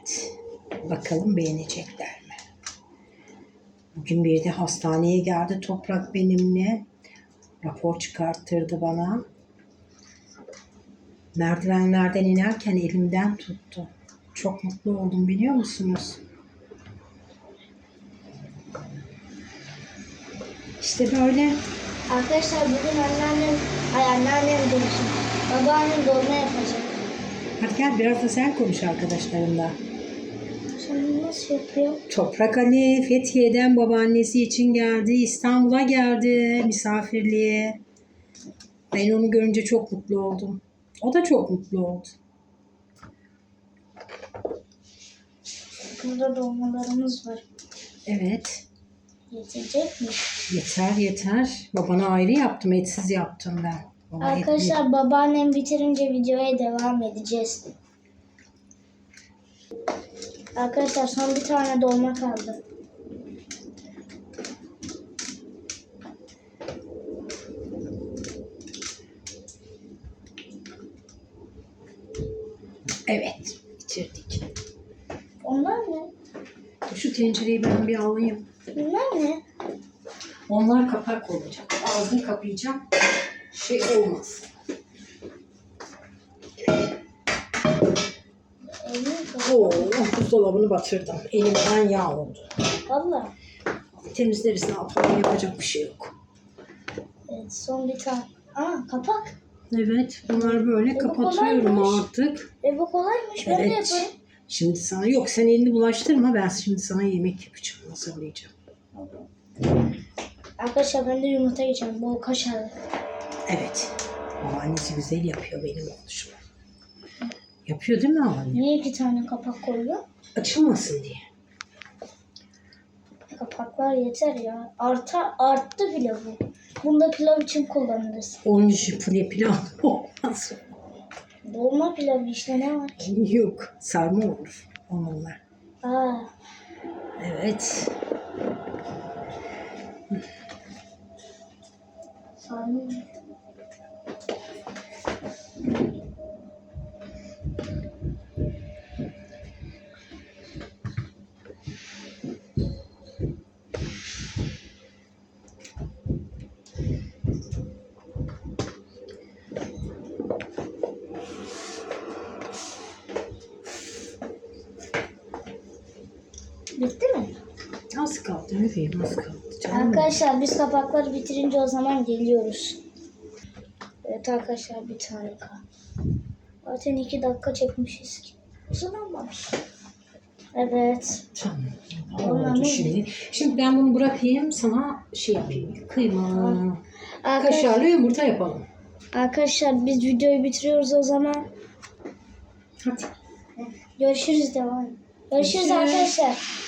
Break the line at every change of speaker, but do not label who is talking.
Evet. Bakalım beğenecekler mi? Bugün bir de hastaneye geldi Toprak benimle. Rapor çıkarttırdı bana. Merdivenlerden inerken elimden tuttu. Çok mutlu oldum biliyor musunuz? İşte böyle.
Arkadaşlar bugün anneannem, ay anneannem demişim. Babaannem dolma yapacak.
Hadi gel biraz da sen konuş arkadaşlarınla.
Şimdi nasıl yapıyor?
Toprak Ali Fethiye'den babaannesi için geldi. İstanbul'a geldi misafirliğe. Ben onu görünce çok mutlu oldum. O da çok mutlu oldu.
Burada dolmalarımız var.
Evet.
Yetecek mi?
Yeter yeter. Babana ayrı yaptım. Etsiz yaptım ben. Baba etli.
Arkadaşlar babaannem bitirince videoya devam edeceğiz. Arkadaşlar son bir tane dolma kaldı.
Evet. Bitirdik.
Onlar ne?
Şu tencereyi ben bir alayım.
Bunlar ne?
Onlar kapak olacak. Ağzını kapayacağım. Şey olmaz. Oo, buzdolabını batırdım. Elimden yağ oldu.
Valla.
Temizleriz ne yapalım yapacak bir şey yok.
Evet son bir tane. Aa kapak.
Evet bunları böyle
bu
kapatıyorum
kolaymış.
artık.
E bu kolaymış. Ben de
Evet.
yaparım.
Şimdi sana yok sen elini bulaştırma ben şimdi sana yemek yapacağım hazırlayacağım.
Arkadaşlar ben de yumurta yiyeceğim. Bol kaşarlı.
Evet. Babaannesi güzel yapıyor benim oluşum. Yapıyor değil mi anne?
Niye iki tane kapak koyuyor?
Açılmasın diye.
Kapaklar yeter ya. Arta, arttı bile bu. Bunda pilav için kullanırız.
Onun için pile pilav olmaz.
Dolma pilavı işte ne var?
Yok sarma olur onunla.
Aa,
Evet.
sarma. Bitti mi?
Az kaldı bebeğim az kaldı. Canım.
Arkadaşlar biz kapakları bitirince o zaman geliyoruz. Evet arkadaşlar bir tane kaldı. Zaten iki dakika çekmişiz ki. Uzun olmamış. Evet.
Tamam.
Tamam.
Oldu şimdi. Şimdi ben bunu bırakayım sana şey yapayım. Kıyma.
Arkadaş-
Kaşarlı yumurta yapalım.
arkadaşlar biz videoyu bitiriyoruz o zaman.
Hadi.
Görüşürüz devam. Görüşürüz
Görüşürüz.
arkadaşlar.